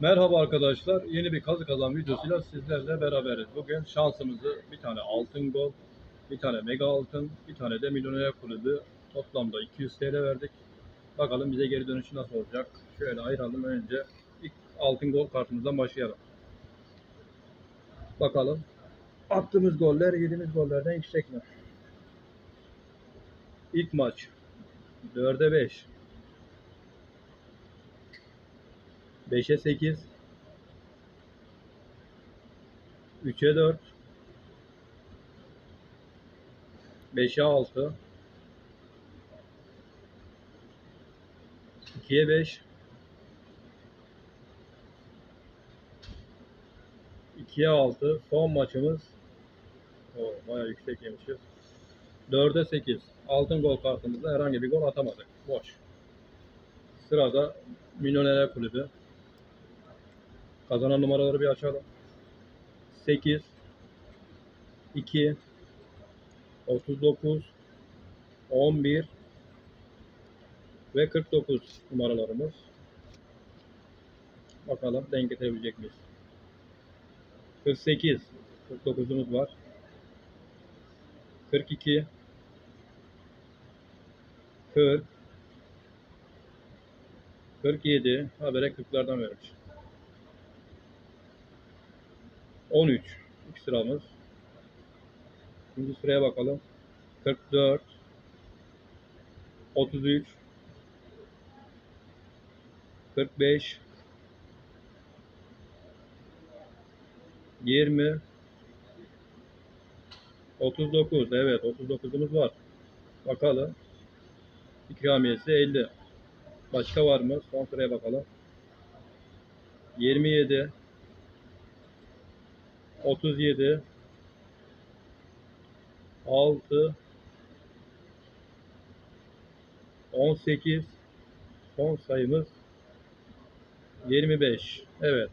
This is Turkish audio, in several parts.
Merhaba arkadaşlar. Yeni bir kazı kazan videosuyla sizlerle beraberiz. Bugün şansımızı bir tane altın gol, bir tane mega altın, bir tane de milyoner kulübü toplamda 200 TL verdik. Bakalım bize geri dönüşü nasıl olacak. Şöyle ayıralım önce. ilk altın gol kartımızdan başlayalım. Bakalım. Attığımız goller yediğimiz gollerden yüksek mi? İlk maç 4'e 5. 5'e 8 3'e 4 5'e 6 2'ye 5 2'ye 6 son maçımız. O bayağı yüksek yemişiz. 4'e 8 altın gol kartımızda herhangi bir gol atamadık. Boş. Sırada Milyoner Kulübü Kazanan numaraları bir açalım. 8 2 39 11 ve 49 numaralarımız. Bakalım denk getirebilecek miyiz? 48 49'umuz var. 42 40 47 habere 40'lardan vermiş. 13 ilk sıramız. İkinci sıraya bakalım. 44 33 45 20 39 evet 39'umuz var. Bakalım. İkramiyesi 50. Başka var mı? Son sıraya bakalım. 27 37 6 18 son sayımız 25 evet.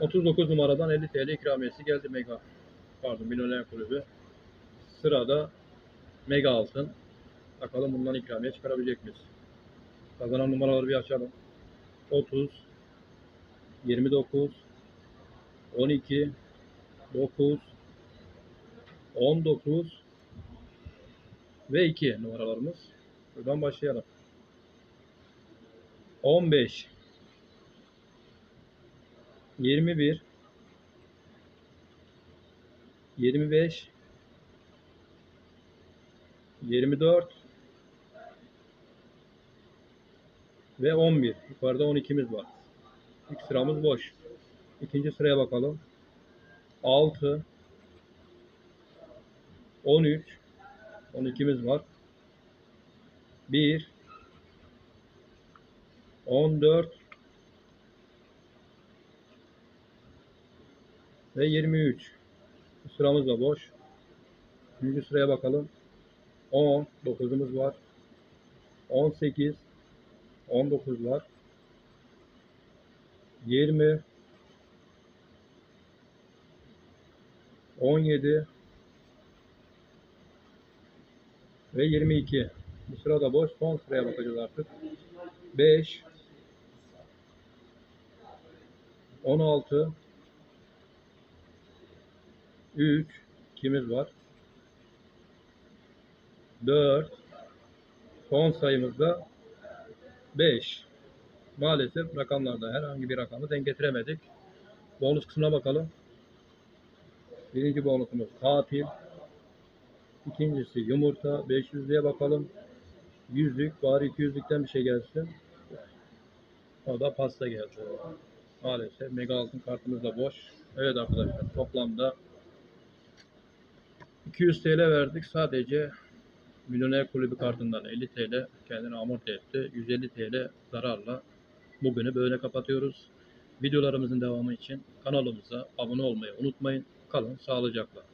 39 numaradan 50 TL ikramiyesi geldi Mega. Pardon Milyoner Kulübü. Sırada Mega Altın. Bakalım bundan ikramiye çıkarabilecek miyiz? Kazanan numaraları bir açalım. 30 29 12 9 19 ve 2 numaralarımız. Buradan başlayalım. 15 21 25 24 ve 11. Yukarıda 12'miz var. İlk sıramız boş. İkinci sıraya bakalım. 6 13 12'miz var. 1 14 ve 23. Bu sıramız da boş. Üçüncü sıraya bakalım. 10 9'umuz var. 18 19 var. 20 17 ve 22. Bu sırada boş. Son sıraya bakacağız artık. 5 16 3 ikimiz var. 4 son sayımızda 5. Maalesef rakamlarda herhangi bir rakamı denk getiremedik. Bonus kısmına bakalım. Birinci bonusumuz katil. İkincisi yumurta. 500'lüğe bakalım. Yüzlük. Bari 200'lükten bir şey gelsin. O da pasta geldi. Maalesef mega altın kartımız da boş. Evet arkadaşlar toplamda 200 TL verdik. Sadece Milyoner Kulübü kartından 50 TL kendini amorti etti. 150 TL zararla bugünü böyle kapatıyoruz. Videolarımızın devamı için kanalımıza abone olmayı unutmayın. Kalın sağlıcakla.